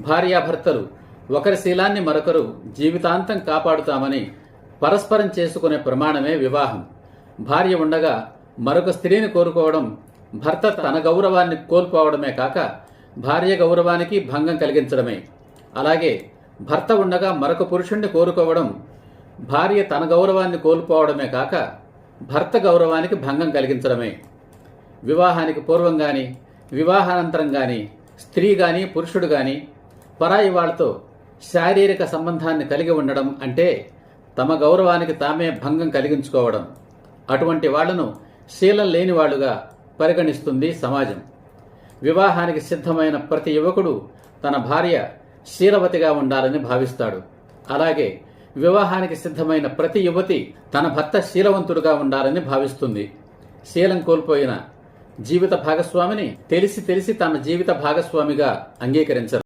భార్యాభర్తలు ఒకరి శీలాన్ని మరొకరు జీవితాంతం కాపాడుతామని పరస్పరం చేసుకునే ప్రమాణమే వివాహం. భార్య ఉండగా మరొక స్త్రీని కోరుకోవడం భర్త తన గౌరవాన్ని కోల్పోవడమే కాక భార్య గౌరవానికి భంగం కలిగించడమే. అలాగే భర్త ఉండగా మరొక పురుషుణ్ణి కోరుకోవడం భార్య తన గౌరవాన్ని కోల్పోవడమే కాక భర్త గౌరవానికి భంగం కలిగించడమే. వివాహానికి పూర్వం కానీ వివాహానంతరం కానీ స్త్రీ కానీ పురుషుడు కానీ పరాయి వాళ్ళతో శారీరక సంబంధాన్ని కలిగి ఉండడం అంటే తమ గౌరవానికి తామే భంగం కలిగించుకోవడం. అటువంటి వాళ్ళను శీలం లేని వాళ్ళుగా పరిగణిస్తుంది సమాజం. వివాహానికి సిద్ధమైన ప్రతి యువకుడు తన భార్య శీలవతిగా ఉండాలని భావిస్తాడు. అలాగే వివాహానికి సిద్ధమైన ప్రతి యువతి తన భర్త శీలవంతుడుగా ఉండాలని భావిస్తుంది. శీలం కోల్పోయిన జీవిత భాగస్వామిని తెలిసి తెలిసి తన జీవిత భాగస్వామిగా అంగీకరించరు.